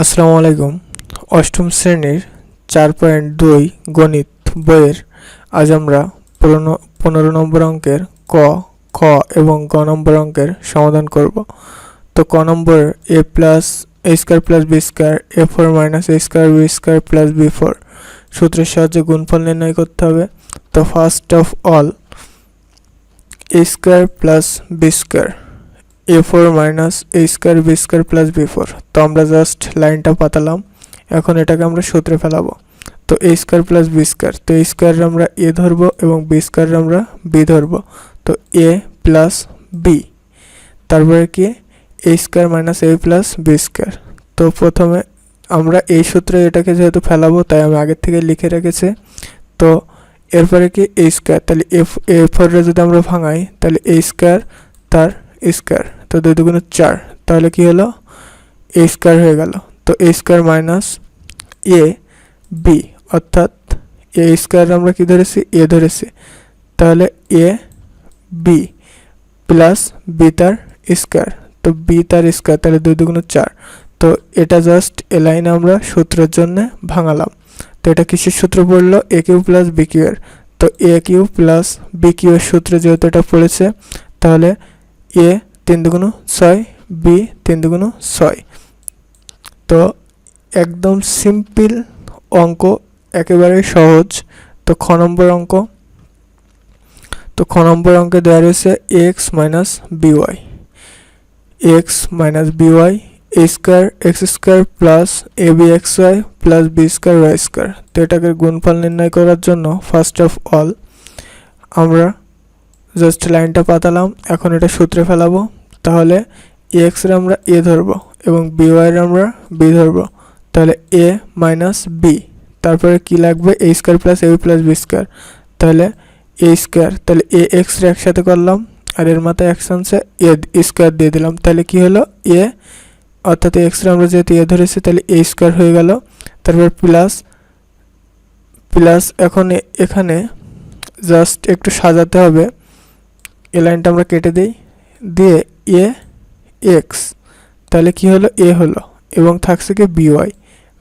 আসসালামু আলাইকুম। অষ্টম শ্রেণির চার পয়েন্ট দুই গণিত বইয়ের আজ আমরা পনেরো নম্বর অঙ্কের ক, খ এবং গ নম্বর অঙ্কের সমাধান করব। তো ক নম্বর A plus, A square plus B square, A four minus A square, B square plus B four. সূত্রের সাহায্যে গুণফল নির্ণয় করতে হবে। তো first of all, A square plus B square. A four minus A square B square plus B four তো আমরা just লাইনটা পাতালাম। এখন এটাকে আমরা সূত্রে ফেলাবো। তো A square plus B square তো এ স্কোয়ার আমরা এ ধরবো এবং বি স্কোয়ার আমরা বি ধরবো। তো এ প্লাস বি তারপরে কি? A square minus A plus B square তো প্রথমে আমরা এই সূত্রে এটাকে যেহেতু ফেলাবো, তাই আমি আগের থেকে লিখে রেখেছি। তো এরপরে কি? এ স্কোয়ার তাহলে এফ এ ফোরে যদি আমরা ভাঙাই, তাহলে এ স্কোয়ার তার স্কোয়ার তো দুই দুগুণে চার। তাহলে কি হলো? এ স্কোয়ার হয়ে গেল। তো A square minus A B অর্থাৎ এ স্কোয়ার আমরা কি ধরেছি? এ ধরেছি। তাহলে এ বি প্লাস বি তার স্কোয়ার তো বি তার স্কোয়ার তাহলে দুই দুগুণ চার। তো এটা জাস্ট এ লাইনে আমরা সূত্রের জন্য ভাঙালাম। তো এটা কিসের সূত্র পড়ল? A cube plus B cube তো A cube plus B cube এর সূত্র যেহেতু এটা পড়েছে, তাহলে এ তিন দুগুণ ছয়, বি তিন দুগুণ ছয়। তো একদম সিম্পল অঙ্ক, একেবারে সহজ। তো খ নম্বর অঙ্ক। তো খ নম্বর অঙ্কে দেওয়া রয়েছে X minus B Y X minus B Y A square, X square plus A B X Y plus B square Y square. তো এটাকে গুণফল নির্ণয় করার জন্য ফার্স্ট অফ অল আমরা জাস্ট লাইনটা পাতালাম। এখন এটা সূত্রে ফেলাবো। তাহলে এক্সের আমরা এ ধরবো এবং বি ওয়াই এর আমরা বি ধরবো। তাহলে এ মাইনাস বি তারপরে কি লাগবে? A square plus A plus B square তাহলে এ স্কোয়ার তাহলে এ এক্স রে একসাথে করলাম। আর এর মাথায় অ্যাকশনসে এ স্কোয়ার দিয়ে দিলাম। তাহলে কি হলো? এ অর্থাৎ এক্স রে আমরা যেহেতু এ ধরেছি, তাহলে এ স্কোয়ার হয়ে গেল। তারপর প্লাস প্লাস এখন এখানে জাস্ট একটু সাজাতে হবে। এ লাইনটা আমরা কেটে দিই। দিয়ে এ, এক্স, তাহলে কি হলো? এ হলো। এবং থাকছে কি বি ওয়াই।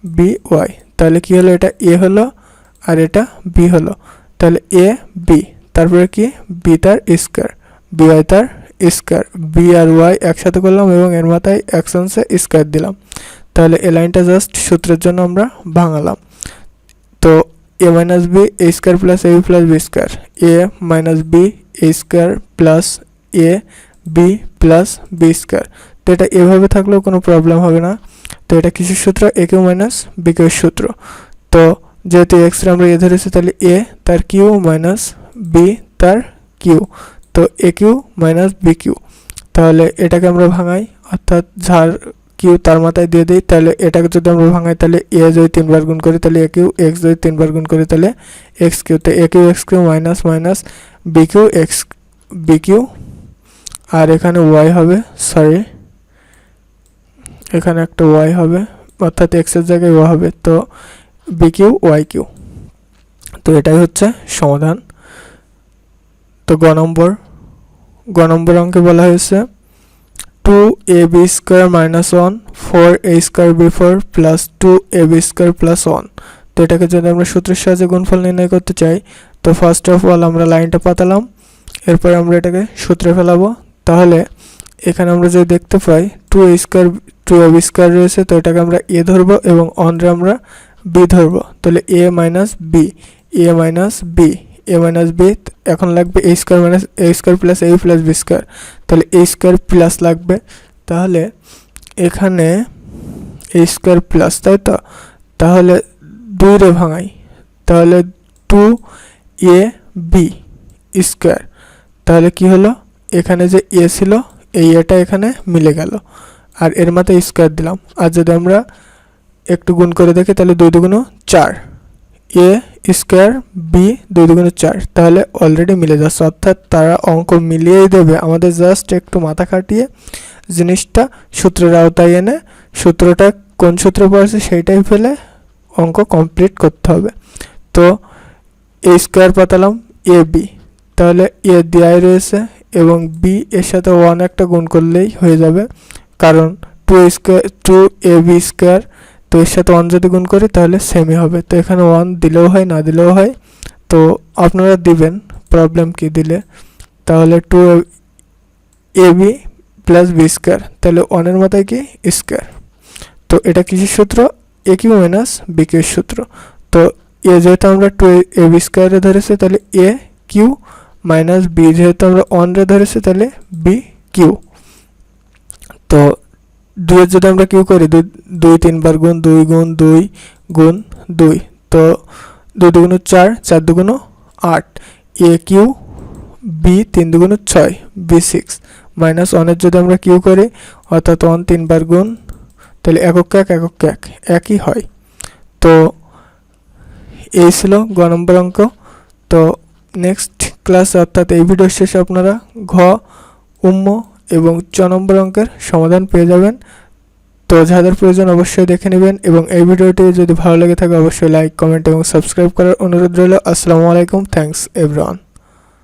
বি ওয়াই, তাহলে কি হলো? এটা এ হলো আর এটা বি হলো। তাহলে এ, বি, তারপরে কি? বি তার স্কোয়ার। বি ওয়াই তার স্কোয়ার। বি আর ওয়াই একসাথে করলাম এবং এর মাথায় অ্যাকশনসে স্কোয়ার দিলাম। তাহলে এ লাইনটা জাস্ট সূত্রের জন্য আমরা ভাঙালাম। তো A minus B, A square plus A B plus B square. A minus B, A square plus A B plus B square তো এটা এভাবে থাকলেও কোনো প্রবলেম হবে না। তো এটা কিসের সূত্র A cube minus B cube সূত্র। তো যেহেতু এক্স আমরা এ ধরেছি, তাহলে এ তার কিউ মাইনাস বি তার কিউ তো A cube minus B cube. তাহলে এটাকে আমরা ভাঙাই, অর্থাৎ যার কিউ তার মাথায় দিয়ে দিই, তাহলে এটাকে যদি আমরা ভাঙাই, তাহলে এ যদি তিনবার গুণ করি, তাহলে এ কিউ এক্স যদি তিনবার গুণ করি, তাহলে এক্স কিউ। তো A cube X cube minus minus B cube X B cube আর এখানে ওয়াই হবে সরি এখানে একটা ওয়াই হবে, অর্থাৎ এক্সের জায়গায় ওয়া হবে, তো বি কিউ ওয়াই কিউ তো এটাই হচ্ছে সমাধান। তো গ নম্বর গ নম্বর অঙ্কে বলা হয়েছে two A B square minus one four A square B four plus two A B square plus one তো এটাকে যদি আমরা সূত্রের সাহায্যে গুণফল নির্ণয় করতে চাই, তো ফার্স্ট অফ অল আমরা লাইনটা পাতালাম, এরপর আমরা এটাকে সূত্রে ফেলাবো। তাহলে এখানে আমরা যদি দেখতে পাই two A square two A square রয়েছে, তো এটাকে আমরা এ ধরবো এবং অনরে আমরা বি ধরবো। তাহলে A minus B A minus B A minus B এখন লাগবে A square minus A square plus A plus B square তাহলে এ স্কোয়ার প্লাস লাগবে। তাহলে এখানে এ স্কোয়ার প্লাস তাই তো? তাহলে দুই রে ভাঙাই। তাহলে টু এ বি স্কোয়ার তাহলে কি হলো? এখানে যে এ ছিল, এই এটা এখানে মিলে গেল। আর এর মাথায় স্কোয়ার দিলাম। আর যদি আমরা একটু গুণ করে দেখি, তাহলে দুই দুগুণ চার। এ স্কোয়ার বি দুই দুগুণ চার। তাহলে অলরেডি মিলে যাচ্ছে। অর্থাৎ তারা অঙ্ক মিলিয়েই দেবে। আমাদের জাস্ট একটু মাথা খাটিয়ে জিনিসটা সূত্রের আওতায় এনে, সূত্রটা কোন সূত্র পড়েছে সেইটাই ফেলে অঙ্ক কমপ্লিট করতে হবে। তো এ স্কোয়ার পাতালাম এ বি তাহলে এ দেওয়াই রয়েছে। এবং বি এর সাথে ওয়ান একটা গুণ করলেই হয়ে যাবে। কারণ two square two A B square তো এর সাথে ওয়ান যদি গুণ করি তাহলে সেমই হবে। তো এখানে ওয়ান দিলেও হয়, না দিলেও হয়। তো আপনারা দিবেন প্রবলেম কি দিলে? তাহলে two A B plus B square তাহলে ওয়ানের মাথায় কি? স্কোয়ার তো এটা কিসের সূত্র? এ কিউ মাইনাস বি কিউর সূত্র। তো এ যেহেতু আমরা টু এ বি স্কোয়ারে ধরেছি, তাহলে এ কিউ মাইনাস বি যেহেতু আমরা ওয়ানরে ধরেছি, তাহলে বি কিউ তো দুইয়ের যদি আমরা কিউ করি, দুই দুই তিনবার গুণ দুই গুণ দুই গুণ দুই। তো দুই দুগুণ চার চার দুগুণ আট। এ কিউ বি তিন দুগুণ ছয় বি সিক্স মাইনাস ওয়ানের যদি আমরা কিউ করি, অর্থাৎ ওয়ান তিনবার গুণ, তাহলে একক এক একক এক, একই হয়। তো এই ছিল গ নম্বর অঙ্ক। তো নেক্সট ক্লাস অর্থাৎ এই ভিডিওর শেষে আপনারা ঘ উম্ম এবং চ নম্বর অঙ্কের সমাধান পেয়ে যাবেন। তো যাদের প্রয়োজন অবশ্যই দেখে নেবেন এবং এই ভিডিওটি যদি ভালো লেগে থাকে অবশ্যই লাইক কমেন্ট এবং সাবস্ক্রাইব করার অনুরোধ রইল। আসসালামু আলাইকুম থ্যাঙ্কস এভরিওয়ান